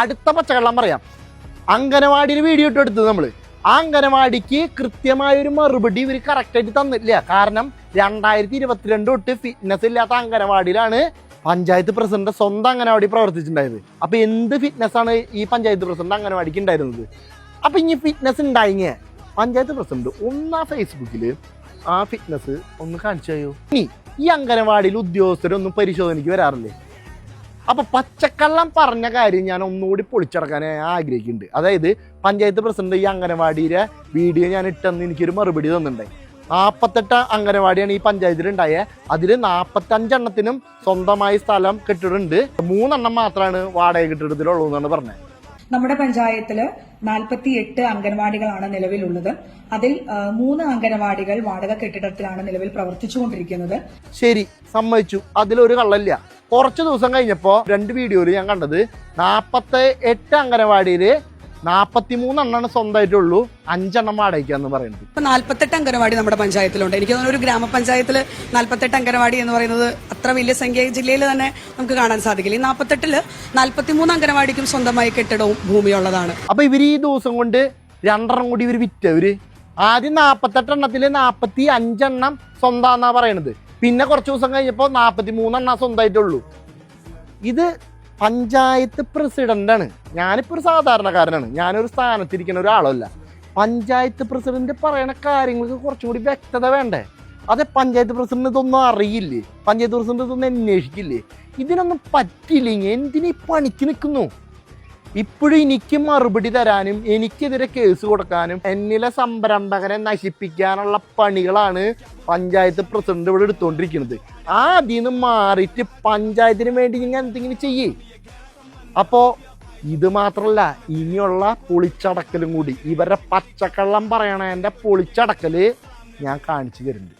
അടുത്ത പച്ചക്കള്ളം പറയാം. അങ്കനവാടിയിൽ വീഡിയോ ഇട്ട് എടുത്തത് നമ്മൾ ആ അങ്കനവാടിക്ക് കൃത്യമായ ഒരു മറുപടി ഇവർ കറക്റ്റായിട്ട് തന്നില്ല കാരണം രണ്ടായിരത്തി ഇരുപത്തിരണ്ട് തൊട്ട് ഫിറ്റ്നസ് ഇല്ലാത്ത അങ്കനവാടിയിലാണ് പഞ്ചായത്ത് പ്രസിഡന്റ് സ്വന്തം അംഗനവാടി പ്രവർത്തിച്ചിട്ടുണ്ടായത്. അപ്പൊ എന്ത് ഫിറ്റ്നസ് ആണ് ഈ പഞ്ചായത്ത് പ്രസിഡന്റ് അംഗനവാടിക്ക് ഉണ്ടായിരുന്നത്? അപ്പൊ ഇനി ഫിറ്റ്നസ് ഉണ്ടായിങ്ങ? പഞ്ചായത്ത് പ്രസിഡന്റ് ഒന്ന് ആ ഫേസ്ബുക്കിൽ ആ ഫിറ്റ്നസ് ഒന്ന് കാണിച്ചു തയ്യോ ഇനി ഈ അംഗനവാടിയിൽ ഉദ്യോഗസ്ഥരൊന്നും പരിശോധനയ്ക്ക് വരാറില്ലേ? അപ്പൊ പച്ചക്കള്ളം പറഞ്ഞ കാര്യം ഞാൻ ഒന്നുകൂടി പൊളിച്ചടക്കാൻ ആഗ്രഹിക്കുന്നുണ്ട്. അതായത് പഞ്ചായത്ത് പ്രസിഡന്റ് ഈ അംഗനവാടിയുടെ വീഡിയോ ഞാൻ ഇട്ടെന്ന് എനിക്കൊരു മറുപടി തന്നിട്ടുണ്ടായി നാൽപ്പത്തെട്ട് അംഗനവാടിയാണ് ഈ പഞ്ചായത്തിൽ ഉണ്ടായത് അതിൽ നാൽപ്പത്തഞ്ചെണ്ണത്തിനും സ്വന്തമായി സ്ഥലം കെട്ടിടുണ്ട് മൂന്നെണ്ണം മാത്രമാണ് വാടക കെട്ടിടത്തിലുള്ളൂ എന്നാണ് പറഞ്ഞത്. നമ്മുടെ പഞ്ചായത്തിൽ നാൽപ്പത്തി എട്ട് അംഗൻവാടികളാണ് നിലവിലുള്ളത്. അതിൽ മൂന്ന് അംഗൻവാടികൾ വാടക കെട്ടിടത്തിലാണ് നിലവിൽ പ്രവർത്തിച്ചുകൊണ്ടിരിക്കുന്നത്. ശരി സമ്മതിച്ചു. അതിലൊരു കള്ളല്ല. കുറച്ച് ദിവസം കഴിഞ്ഞപ്പോൾ രണ്ട് വീഡിയോയിൽ ഞാൻ കണ്ടത് നാൽപ്പത്തി എട്ട് അംഗനവാടിയിൽ നാൽപ്പത്തി മൂന്നെണ്ണം സ്വന്തമായിട്ടുള്ളൂ അഞ്ചെണ്ണം വാടകയ്ക്കാന്ന് പറയുന്നത്. ഇപ്പൊ നാല്പത്തെട്ട് അംഗനവാടി നമ്മുടെ പഞ്ചായത്തിലുണ്ട്. എനിക്ക് തോന്നുന്നു ഒരു ഗ്രാമപഞ്ചായത്തിൽ നാല്പത്തെട്ട് അംഗനവാടി എന്ന് പറയുന്നത് അത്ര വലിയ സംഖ്യ ജില്ലയിൽ തന്നെ നമുക്ക് കാണാൻ സാധിക്കില്ല. ഈ നാൽപ്പത്തെട്ടിൽ നാല്പത്തിമൂന്ന് അംഗനവാടിക്കും സ്വന്തമായി കെട്ടിടവും ഭൂമിയുള്ളതാണ്. അപ്പൊ ഇവർ ഈ ദിവസം കൊണ്ട് രണ്ടെണ്ണം കൂടി ഇവർ വിറ്റവര് ആദ്യം നാൽപ്പത്തെട്ട് എണ്ണത്തിൽ നാൽപ്പത്തി അഞ്ചെണ്ണം സ്വന്താന്നാ പറയണത്. പിന്നെ കുറച്ച് ദിവസം കഴിഞ്ഞപ്പോൾ നാപ്പത്തി മൂന്നെണ്ണ സ്വന്തമായിട്ടുള്ളൂ. ഇത് പഞ്ചായത്ത് പ്രസിഡന്റാണ്. ഞാനിപ്പോ ഒരു സാധാരണക്കാരനാണ്. ഞാനൊരു സ്ഥാനത്തിരിക്കുന്ന ഒരാളല്ല. പഞ്ചായത്ത് പ്രസിഡന്റ് പറയണ കാര്യങ്ങൾക്ക് കുറച്ചും കൂടി വ്യക്തത വേണ്ടേ? അതെ പഞ്ചായത്ത് പ്രസിഡന്റ് ഇതൊന്നും അറിയില്ലേ? പഞ്ചായത്ത് പ്രസിഡന്റ് ഇതൊന്നും അന്വേഷിക്കില്ലേ? ഇതിനൊന്നും പറ്റില്ലെങ്കിൽ എന്തിനീ പണിക്ക് നിൽക്കുന്നു ഇപ്പോഴും എനിക്ക് മറുപടി തരാനും എനിക്കെതിരെ കേസ് കൊടുക്കാനും എന്നിലെ സംരംഭകനെ നശിപ്പിക്കാനുള്ള പണികളാണ് പഞ്ചായത്ത് പ്രസിഡന്റ് ഇവിടെ എടുത്തുകൊണ്ടിരിക്കുന്നത് ആ അതിൽ നിന്ന് മാറിയിട്ട് പഞ്ചായത്തിന് വേണ്ടി ഇങ്ങനെ എന്തെങ്കിലും ചെയ്യേ. അപ്പോ ഇത് മാത്രമല്ല ഇനിയുള്ള പൊളിച്ചടക്കലും കൂടി. ഇവരുടെ പച്ചക്കള്ളം പറയണതിന്റെ പൊളിച്ചടക്കൽ ഞാൻ കാണിച്ചു തരുന്നുണ്ട്.